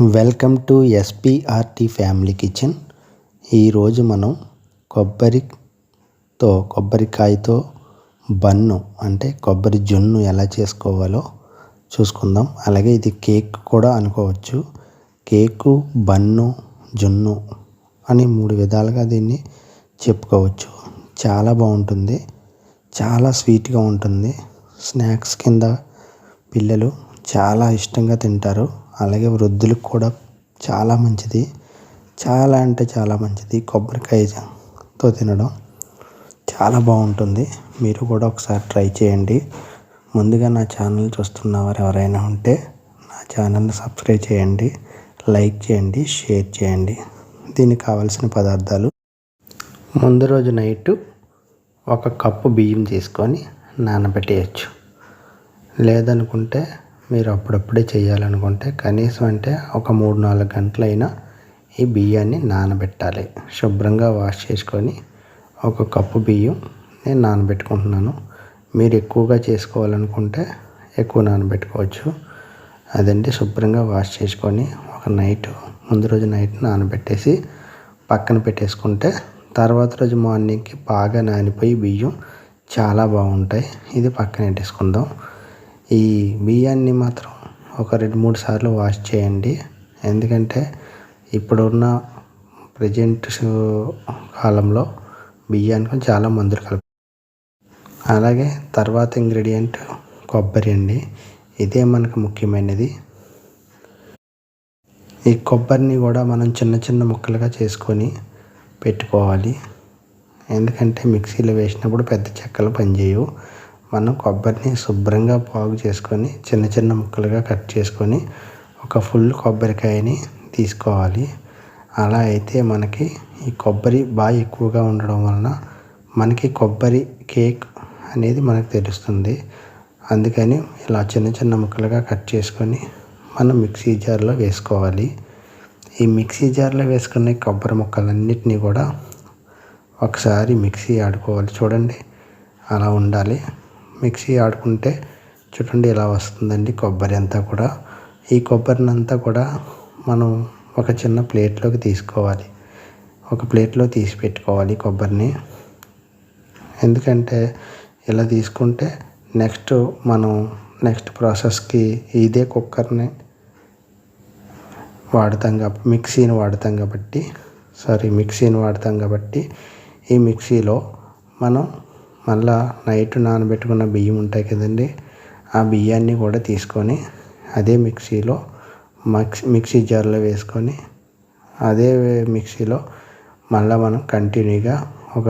Welcome to SPRT family kitchen. ఈరోజు మనం కొబ్బరితో కొబ్బరికాయతో bun అంటే కొబ్బరి జున్ను ఎలా చేసుకోవాలో చూసుకుందాం. అలాగే ఇది కేక్ కూడా అనుకోవచ్చు. కేకు బన్ను జున్ను అని మూడు విధాలుగా దీన్ని చెప్పుకోవచ్చు. చాలా బాగుంటుంది. చాలా స్వీట్గా ఉంటుంది. స్నాక్స్ కింద పిల్లలు చాలా ఇష్టంగా తింటారు. అలాగే వృద్ధులకు కూడా చాలా మంచిది. చాలా అంటే చాలా మంచిది. కొబ్బరికాయతో తినడం చాలా బాగుంటుంది. మీరు కూడా ఒకసారి ట్రై చేయండి. ముందుగా నా ఛానల్ చూస్తున్న వారు ఎవరైనా ఉంటే నా ఛానల్ని సబ్స్క్రైబ్ చేయండి. లైక్ చేయండి. షేర్ చేయండి. దీనికి కావాల్సిన పదార్థాలు ముందు రోజు నైట్ ఒక కప్పు బియ్యం తీసుకొని నానబెట్టేయచ్చు. లేదనుకుంటే మీరు అప్పుడప్పుడే చేయాలనుకుంటే కనీసం అంటే ఒక మూడు నాలుగు గంటలైనా ఈ బియ్యాన్ని నానబెట్టాలి. శుభ్రంగా వాష్ చేసుకొని ఒక కప్పు బియ్యం నేను నానబెట్టుకుంటున్నాను. మీరు ఎక్కువగా చేసుకోవాలనుకుంటే ఎక్కువ నానబెట్టుకోవచ్చు. అదండి శుభ్రంగా వాష్ చేసుకొని ఒక నైట్ ముందు రోజు నైట్ నానబెట్టేసి పక్కన పెట్టేసుకుంటే తర్వాత రోజు మార్నింగ్కి బాగా నానిపోయి బియ్యం చాలా బాగుంటాయి. ఇది పక్కన పెట్టేసుకుందాం. ఈ బియ్యాన్ని మాత్రం ఒక రెండు మూడు సార్లు వాష్ చేయండి. ఎందుకంటే ఇప్పుడున్న ప్రజెంట్ కాలంలో బియ్యానికి చాలా మందులు కలిపి అలాగే తర్వాత ఇంగ్రీడియంట్ కొబ్బరి అండి. ఇదే మనకు ముఖ్యమైనది. ఈ కొబ్బరిని కూడా మనం చిన్న చిన్న ముక్కలుగా చేసుకొని పెట్టుకోవాలి. ఎందుకంటే మిక్సీలో వేసినప్పుడు పెద్ద చెక్కలు పనిచేయవు. మనం కొబ్బరిని శుభ్రంగా బాగు చేసుకొని చిన్న చిన్న ముక్కలుగా కట్ చేసుకొని ఒక ఫుల్ కొబ్బరికాయని తీసుకోవాలి. అలా అయితే మనకి ఈ కొబ్బరి బాగా ఎక్కువగా ఉండడం వలన మనకి కొబ్బరి కేక్ అనేది మనకు తెలుస్తుంది. అందుకని ఇలా చిన్న చిన్న ముక్కలుగా కట్ చేసుకొని మనం మిక్సీ జార్లో వేసుకోవాలి. ఈ మిక్సీ జార్లో వేసుకున్న కొబ్బరి ముక్కలన్నిటినీ కూడా ఒకసారి మిక్సీ ఆడుకోవాలి. చూడండి అలా ఉండాలి. మిక్సీ ఆడుకుంటే చూడండి ఇలా వస్తుందండి కొబ్బరి అంతా కూడా. ఈ కొబ్బరిని అంతా కూడా మనం ఒక చిన్న ప్లేట్లోకి తీసుకోవాలి. ఒక ప్లేట్లో తీసి పెట్టుకోవాలి కొబ్బరిని. ఎందుకంటే ఇలా తీసుకుంటే నెక్స్ట్ మనం నెక్స్ట్ ప్రాసెస్కి ఇదే కుక్కర్ని వాడతాం కాబట్టి మిక్సీని వాడతాం కాబట్టి సారీ మిక్సీని వాడతాం కాబట్టి ఈ మిక్సీలో మనం మళ్ళా నైట్ నానబెట్టుకున్న బియ్యం ఉంటాయి కదండి ఆ బియ్యాన్ని కూడా తీసుకొని అదే మిక్సీలో మిక్స్ మిక్సీ జార్లో వేసుకొని అదే మిక్సీలో మళ్ళీ మనం కంటిన్యూగా ఒక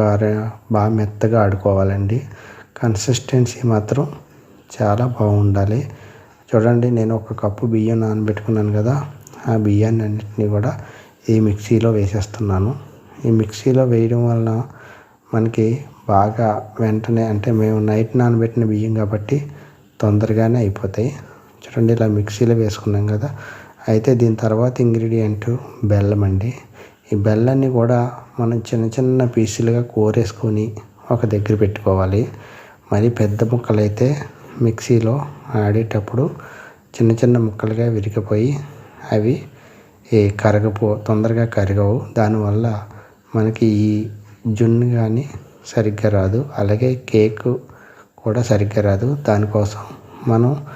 బాగా మెత్తగా ఆడుకోవాలండి. కన్సిస్టెన్సీ మాత్రం చాలా బాగుండాలి. చూడండి నేను ఒక కప్పు బియ్యం నానబెట్టుకున్నాను కదా ఆ బియ్యాన్ని అన్నింటినీ కూడా ఈ మిక్సీలో వేసేస్తున్నాను. ఈ మిక్సీలో వేయడం వలన మనకి బాగా వెంటనే అంటే మేము నైట్ నానబెట్టిన బియ్యం కాబట్టి తొందరగానే అయిపోతాయి. చూడండి ఇలా మిక్సీలో వేసుకున్నాం కదా. అయితే దీని తర్వాత ఇంగ్రీడియంట్ బెల్లం అండి. ఈ బెల్లాన్ని కూడా మనం చిన్న చిన్న పీసులుగా కోరేసుకొని ఒక దగ్గర పెట్టుకోవాలి. మరి పెద్ద ముక్కలు అయితే మిక్సీలో ఆడేటప్పుడు చిన్న చిన్న ముక్కలుగా విరిగిపోయి అవి కరగపో తొందరగా కరగవు. దానివల్ల మనకి ఈ జున్ను కానీ సరిగ్గా రాదు. అలాగే కేక్ కూడా సరిగ్గా రాదు. దానికోసం మనం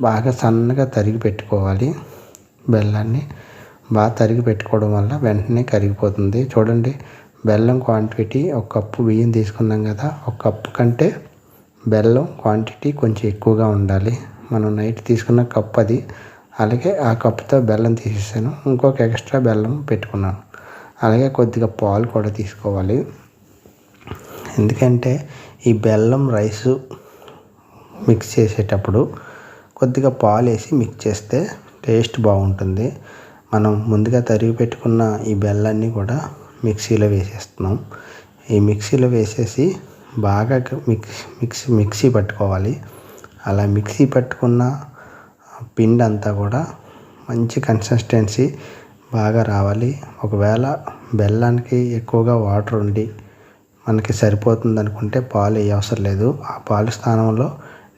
బాగా సన్నగా తరిగి పెట్టుకోవాలి. బెల్లాన్ని బాగా తరిగి పెట్టుకోవడం వల్ల వెంటనే కరిగిపోతుంది. చూడండి బెల్లం క్వాంటిటీ ఒక కప్పు బియ్యం తీసుకున్నాం కదా ఒక కప్పు కంటే బెల్లం క్వాంటిటీ కొంచెం ఎక్కువగా ఉండాలి. మనం నైట్ తీసుకున్న కప్ అది. అలాగే ఆ కప్పుతో బెల్లం తీసేసాను. ఇంకొక ఎక్స్ట్రా బెల్లం పెట్టుకున్నాను. అలాగే కొద్దిగా పాలు కూడా తీసుకోవాలి. ఎందుకంటే ఈ బెల్లం రైసు మిక్స్ చేసేటప్పుడు కొద్దిగా పాలు వేసి మిక్స్ చేస్తే టేస్ట్ బాగుంటుంది. మనం ముందుగా తరిగి పెట్టుకున్న ఈ బెల్లాన్ని కూడా మిక్సీలో వేసేస్తున్నాం. ఈ మిక్సీలో వేసేసి బాగా మిక్స్ మిక్స్ మిక్సీ పట్టుకోవాలి. అలా మిక్సీ పట్టుకున్న పిండి అంతా కూడా మంచి కన్సిస్టెన్సీ బాగా రావాలి. ఒకవేళ బెల్లానికి ఎక్కువగా వాటర్ ఉండి మనకి సరిపోతుంది అనుకుంటే పాలు వేయ అవసరం లేదు. ఆ పాలు స్థానంలో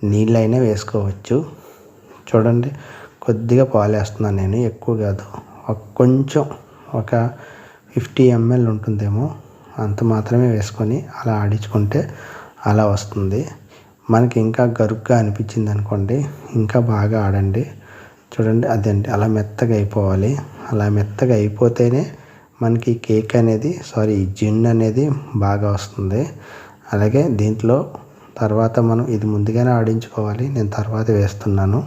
నీళ్ళైనా వేసుకోవచ్చు. చూడండి కొద్దిగా పాలు వేస్తున్నాను నేను ఎక్కువ కాదు. కొంచెం ఒక ఫిఫ్టీ ఎంఎల్ ఉంటుందేమో అంత మాత్రమే వేసుకొని అలా ఆడించుకుంటే అలా వస్తుంది. మనకి ఇంకా గరుగ్గా అనిపించింది అనుకోండి ఇంకా బాగా ఆడండి. చూడండి అదండి అలా మెత్తగా అయిపోవాలి. అలా మెత్తగా అయిపోతేనే మనకి కేక్ అనేది సారీ జిన్ అనేది బాగా వస్తుంది. అలాగే దీంట్లో తర్వాత మనం ఇది ముందుగానే ఆడించుకోవాలి. నేను తర్వాత వేస్తున్నాను.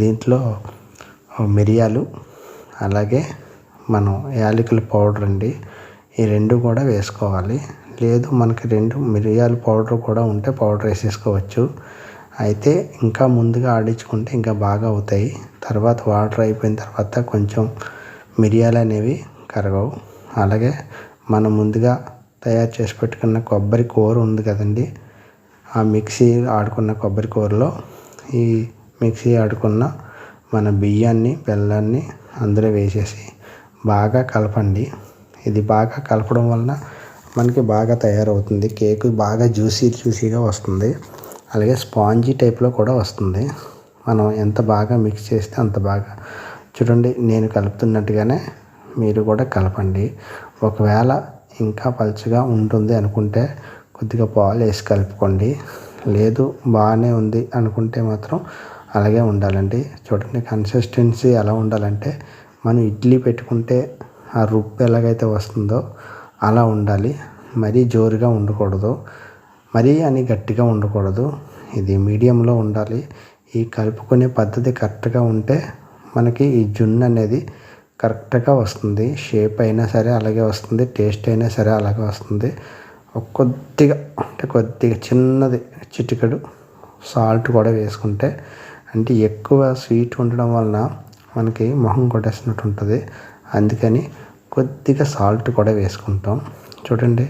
దీంట్లో మిరియాలు అలాగే మనం యాలకుల పౌడర్ అండి ఈ రెండు కూడా వేసుకోవాలి. లేదు మనకి రెండు మిరియాల పౌడర్ కూడా ఉంటే పౌడర్ వేసేసుకోవచ్చు. అయితే ఇంకా ముందుగా ఆడించుకుంటే ఇంకా బాగా అవుతాయి. తర్వాత వాటర్ అయిపోయిన తర్వాత కొంచెం మిరియాలు అనేవి కరగవు. అలాగే మనం ముందుగా తయారు చేసి పెట్టుకున్న కొబ్బరి కూర ఉంది కదండి. ఆ మిక్సీ ఆడుకున్న కొబ్బరి కూరలో ఈ మిక్సీ ఆడుకున్న మన బియ్యాన్ని బెల్లాన్ని అందులో వేసేసి బాగా కలపండి. ఇది బాగా కలపడం వలన మనకి బాగా తయారవుతుంది. కేక్ బాగా జ్యూసీ జ్యూసీగా వస్తుంది. అలాగే స్పాంజీ టైప్లో కూడా వస్తుంది. మనం ఎంత బాగా మిక్స్ చేస్తే అంత బాగా. చూడండి నేను కలుపుతున్నట్టుగానే మీరు కూడా కలపండి. ఒకవేళ ఇంకా పలుచగా ఉంటుంది అనుకుంటే కొద్దిగా పాలు వేసి కలుపుకోండి. లేదు బాగానే ఉంది అనుకుంటే మాత్రం అలాగే ఉండాలండి. చూడండి కన్సిస్టెన్సీ ఎలా ఉండాలంటే మనం ఇడ్లీ పెట్టుకుంటే ఆ రుబ్బు ఎలాగైతే వస్తుందో అలా ఉండాలి. మరీ జోరుగా ఉండకూడదు. మరీ అని గట్టిగా ఉండకూడదు. ఇది మీడియంలో ఉండాలి. ఈ కలుపుకునే పద్ధతి కరెక్ట్గా ఉంటే మనకి ఈ జున్ను అనేది కరెక్ట్గా వస్తుంది. షేప్ అయినా సరే అలాగే వస్తుంది. టేస్ట్ అయినా సరే అలాగే వస్తుంది. కొద్దిగా అంటే కొద్దిగా చిన్నది చిటికెడు సాల్ట్ కూడా వేసుకుంటే అంటే ఎక్కువ స్వీట్ ఉండడం వలన మనకి మొహం కొట్టేసినట్టు ఉంటుంది. అందుకని కొద్దిగా సాల్ట్ కూడా వేసుకుంటాం. చూడండి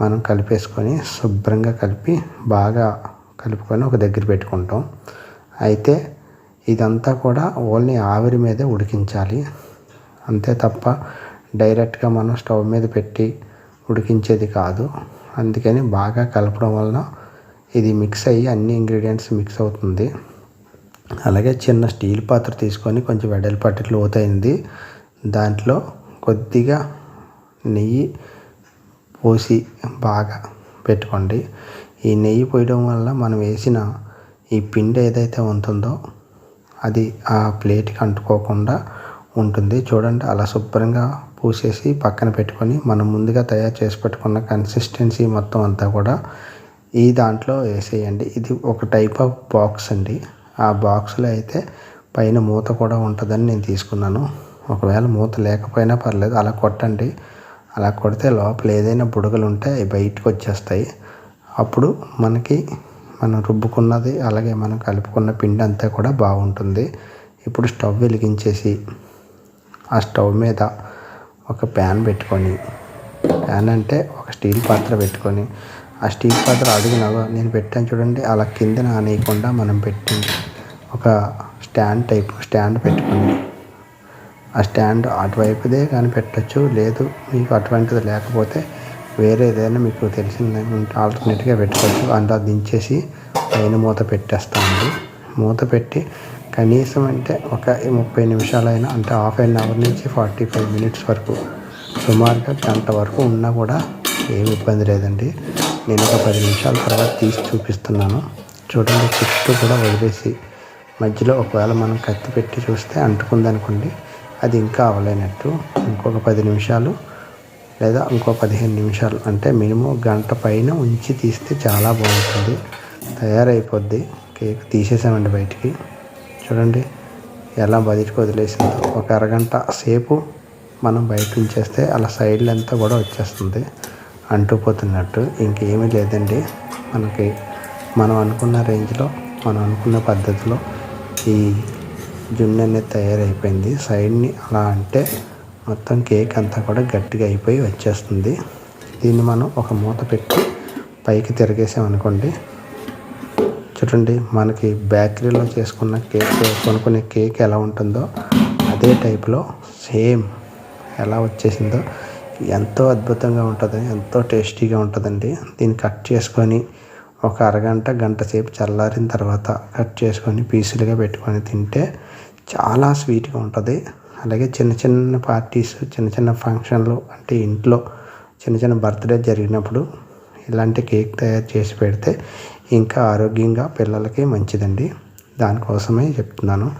మనం కలిపేసుకొని శుభ్రంగా కలిపి బాగా కలుపుకొని ఒక దగ్గర పెట్టుకుంటాం. అయితే ఇదంతా కూడా ఓన్లీ ఆవిరి మీదే ఉడికించాలి. అంతే తప్ప డైరెక్ట్గా మనం స్టవ్ మీద పెట్టి ఉడికించేది కాదు. అందుకని బాగా కలపడం వలన ఇది మిక్స్ అయ్యి అన్ని ఇంగ్రీడియంట్స్ మిక్స్ అవుతుంది. అలాగే చిన్న స్టీల్ పాత్ర తీసుకొని కొంచెం వెడల్పాటి లోతైంది. దాంట్లో కొద్దిగా నెయ్యి పోసి బాగా పెట్టుకోండి. ఈ నెయ్యి పోయడం వల్ల మనం వేసిన ఈ పిండి ఏదైతే ఉంటుందో అది ఆ ప్లేట్కి అంటుకోకుండా ఉంటుంది. చూడండి అలా శుభ్రంగా పూసేసి పక్కన పెట్టుకొని మనం ముందుగా తయారు చేసి పెట్టుకున్న కన్సిస్టెన్సీ మొత్తం అంతా కూడా ఈ దాంట్లో వేసేయండి. ఇది ఒక టైప్ ఆఫ్ బాక్స్ అండి. ఆ బాక్స్లో అయితే పైన మూత కూడా ఉంటుందని నేను తీసుకున్నాను. ఒకవేళ మూత లేకపోయినా పర్లేదు అలా కొట్టండి. అలా కొడితే లోపల ఏదైనా బుడగలు ఉంటే అవి బయటకు వచ్చేస్తాయి. అప్పుడు మనకి మనం రుబ్బుకున్నది అలాగే మనం కలుపుకున్న పిండి అంతా కూడా బాగుంటుంది. ఇప్పుడు స్టవ్ వెలిగించేసి ఆ స్టవ్ మీద ఒక ప్యాన్ పెట్టుకొని ప్యాన్ అంటే ఒక స్టీల్ పాత్ర పెట్టుకొని ఆ స్టీల్ పాత్ర అడుగున నేను పెట్టాను చూడండి అలా కింద నానేయకుండా మనం పెట్టి ఒక స్టాండ్ టైప్ స్టాండ్ పెట్టుకొని ఆ స్టాండ్ అటువైపుదే కానీ పెట్టచ్చు లేదు మీకు అటువంటిది లేకపోతే వేరే ఏదైనా మీకు తెలిసిన ఆల్టర్నేట్గా పెట్టుకోవచ్చు. అందులో దించేసి పైన మూత పెట్టేస్తామండి మూత పెట్టి కనీసం అంటే ఒక ముప్పై నిమిషాలైనా అంటే హాఫ్ అన్ అవర్ నుంచి ఫార్టీ ఫైవ్ మినిట్స్ వరకు సుమారుగా గంట వరకు ఉన్నా కూడా ఏమి ఇబ్బంది లేదండి. నేను ఒక పది నిమిషాల తర్వాత తీసి చూపిస్తున్నాను. చూడండి చుట్టూ కూడా వదిలేసి మధ్యలో ఒకవేళ మనం కత్తి పెట్టి చూస్తే అంటుకుందనుకోండి అది ఇంకా అవ్వలేనట్టు ఇంకొక పది నిమిషాలు లేదా ఇంకో పదిహేను నిమిషాలు అంటే మినిమం గంట పైన ఉంచి తీస్తే చాలా బాగుంటుంది. తయారైపోద్ది. కేక్ తీసేసామండి బయటికి. చూడండి ఎలా బయటకు వదిలేసిందో. ఒక అరగంట సేపు మనం బయట ఉంచేస్తే అలా సైడ్లు అంతా కూడా వచ్చేస్తుంది అంటుపోతున్నట్టు ఇంకేమీ లేదండి. మనకి మనం అనుకున్న రేంజ్లో మనం అనుకున్న పద్ధతిలో ఈ జున్ను అనేది తయారైపోయింది. సైడ్ని అలా అంటే మొత్తం కేక్ అంతా కూడా గట్టిగా అయిపోయి వచ్చేస్తుంది. దీన్ని మనం ఒక మూత పెట్టి పైకి తిరిగేసామనుకోండి చూడండి మనకి బేకరీలో చేసుకున్న కేక్ కొనుక్కునే కేక్ ఎలా ఉంటుందో అదే టైప్లో సేమ్ ఎలా వచ్చేసిందో ఎంతో అద్భుతంగా ఉంటుంది ఎంతో టేస్టీగా ఉంటుందండి. దీన్ని కట్ చేసుకొని ఒక అరగంట గంట సేపు చల్లారిన తర్వాత కట్ చేసుకొని పీసులుగా పెట్టుకొని తింటే చాలా స్వీట్గా ఉంటుంది. అలాగే చిన్న చిన్న పార్టీస్ చిన్న చిన్న ఫంక్షన్లు అంటే ఇంట్లో చిన్న చిన్న బర్త్డే జరిగినప్పుడు ఇలాంటి కేక్ తయారు చేసి పెడితే ఇంకా ఆరోగ్యంగా పిల్లలకి మంచిదండి. దానికోసమే చెప్తున్నాను.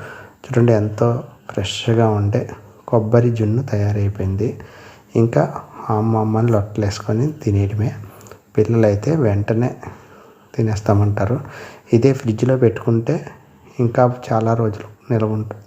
చూడండి ఎంతో ఫ్రెష్గా ఉండే కొబ్బరి జున్ను తయారైపోయింది. ఇంకా అమ్మమ్మని లొట్టలు వేసుకొని తినేయడమే. పిల్లలైతే వెంటనే తినేస్తామంటారు. ఇదే ఫ్రిడ్జ్లో పెట్టుకుంటే ఇంకా చాలా రోజులు నిల్వ ఉంటుంది